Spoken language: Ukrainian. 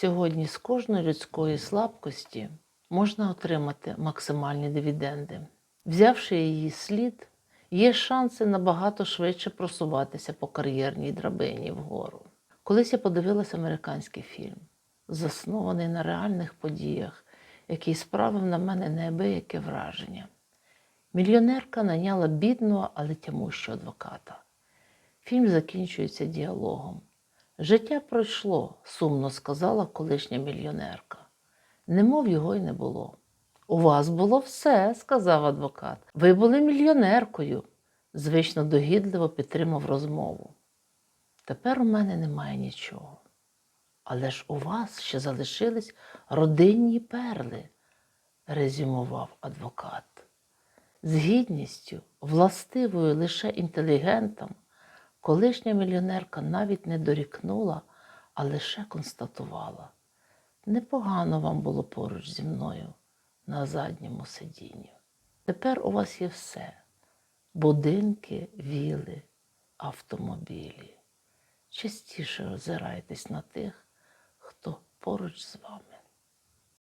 Сьогодні з кожної людської слабкості можна отримати максимальні дивіденди. Взявши її слід, є шанси набагато швидше просуватися по кар'єрній драбині вгору. Колись я подивилася американський фільм, заснований на реальних подіях, який справив на мене неабияке враження. Мільйонерка наняла бідного, але тямущого адвоката. Фільм закінчується діалогом. Життя пройшло, сумно сказала колишня мільйонерка. Немов його й не було. У вас було все, сказав адвокат. Ви були мільйонеркою, звично догідливо підтримав розмову. Тепер у мене немає нічого. Але ж у вас ще залишились родинні перли, резюмував адвокат. З гідністю, властивою лише інтелігентам, колишня мільйонерка навіть не дорікнула, а лише констатувала. Непогано вам було поруч зі мною на задньому сидінні. Тепер у вас є все: будинки, віли, автомобілі. Частіше озирайтесь на тих, хто поруч з вами.